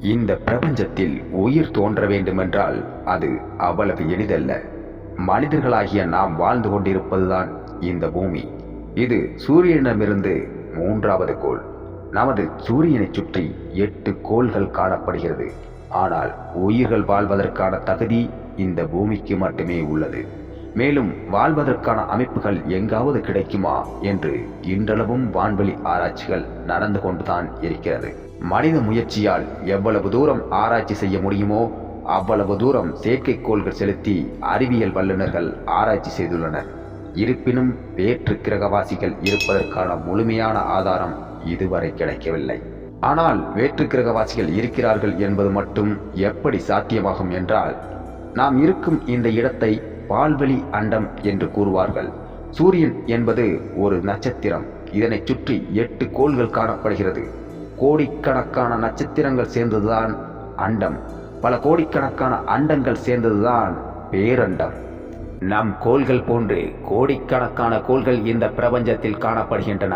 இந்த பிரபஞ்சத்தில் உயிர் தோன்ற வேண்டுமென்றால் அது அவ்வளவு எளிதல்ல. மனிதர்களாகிய நாம் வாழ்ந்து கொண்டிருப்பதுதான் இந்த பூமி. இது சூரியனிடமிருந்து மூன்றாவது கோள். நமது சூரியனைச் சுற்றி எட்டு கோள்கள் காணப்படுகிறது. ஆனால் உயிர்கள் வாழ்வதற்கான தகுதி இந்த பூமிக்கு மட்டுமே உள்ளது. மேலும் வாழ்வதற்கான அமைப்புகள் எங்காவது கிடைக்குமா என்று இன்றளவும் வான்வெளி ஆராய்ச்சிகள் நடந்து கொண்டுதான் இருக்கிறது. மனித முயற்சியால் எவ்வளவு தூரம் ஆராய்ச்சி செய்ய முடியுமோ அவ்வளவு தூரம் செயற்கைக்கோள்கள் செலுத்தி அறிவியல் வல்லுநர்கள் ஆராய்ச்சி செய்துள்ளனர். இருப்பினும் வேற்று கிரகவாசிகள் இருப்பதற்கான முழுமையான ஆதாரம் இதுவரை கிடைக்கவில்லை. ஆனால் வேற்று கிரகவாசிகள் இருக்கிறார்கள் என்பது மட்டும் எப்படி சாத்தியமாகும் என்றால் நாம் இருக்கும் இந்த இடத்தை பால்வெளி அண்டம் என்று கூறுவார்கள். சூரியன் என்பது ஒரு நட்சத்திரம். இதனைச் சுற்றி எட்டு கோள்கள் காணப்படுகிறது. கோடிக்கணக்கான நட்சத்திரங்கள் சேர்ந்ததுதான் அண்டம். பல கோடிக்கணக்கான அண்டங்கள் சேர்ந்ததுதான் பேரண்டம். நம் கோள்கள் போன்று கோடிக்கணக்கான கோள்கள் இந்த பிரபஞ்சத்தில் காணப்படுகின்றன.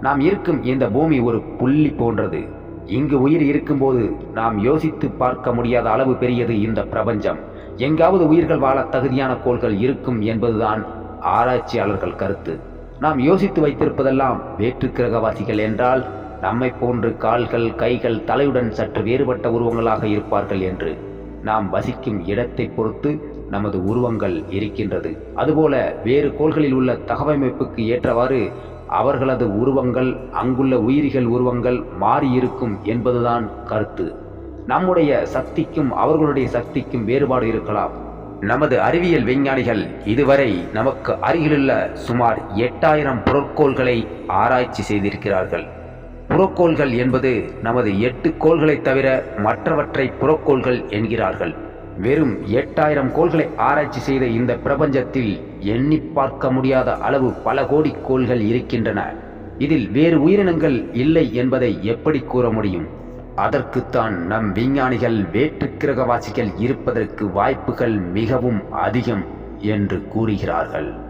நாம் இருக்கும் இந்த பூமி ஒரு புள்ளி போன்றது. இங்கு உயிர் இருக்கும்போது நாம் யோசித்து பார்க்க முடியாத அளவு பெரியது இந்த பிரபஞ்சம். எங்காவது உயிர்கள் வாழ தகுதியான கோள்கள் இருக்கும் என்பதுதான் ஆராய்ச்சியாளர்கள் கருத்து. நாம் யோசித்து வைத்திருப்பதெல்லாம் வேற்று கிரகவாசிகள் என்றால் நம்மை போன்று கால்கள் கைகள் தலையுடன் சற்று வேறுபட்ட உருவங்களாக இருப்பார்கள் என்று. நாம் வசிக்கும் இடத்தை பொறுத்து நமது உருவங்கள் இருக்கின்றது. அதுபோல வேறு கோள்களில் உள்ள தகவமைப்புக்கு ஏற்றவாறு அவர்களது உருவங்கள் அங்குள்ள உயிரிகள் உருவங்கள் மாறியிருக்கும் என்பதுதான் கருத்து. நம்முடைய சக்திக்கும் அவர்களுடைய சக்திக்கும் வேறுபாடு இருக்கலாம். நமது அறிவியல் விஞ்ஞானிகள் இதுவரை நமக்கு அருகிலுள்ள சுமார் எட்டாயிரம் புறக்கோள்களை ஆராய்ச்சி செய்திருக்கிறார்கள். புறக்கோள்கள் என்பது நமது எட்டு கோள்களைத் தவிர மற்றவற்றை புறக்கோள்கள் என்கிறார்கள். வெறும் எட்டாயிரம் கோள்களை ஆராய்ச்சி செய்த இந்த பிரபஞ்சத்தில் எண்ணி பார்க்க முடியாத அளவு பல கோடி கோள்கள் இருக்கின்றன. இதில் வேறு உயிரினங்கள் இல்லை என்பதை எப்படி கூற முடியும்? அதற்குத்தான் நம் விஞ்ஞானிகள் வேற்று கிரகவாசிகள் இருப்பதற்கு வாய்ப்புகள் மிகவும் அதிகம் என்று கூறுகிறார்கள்.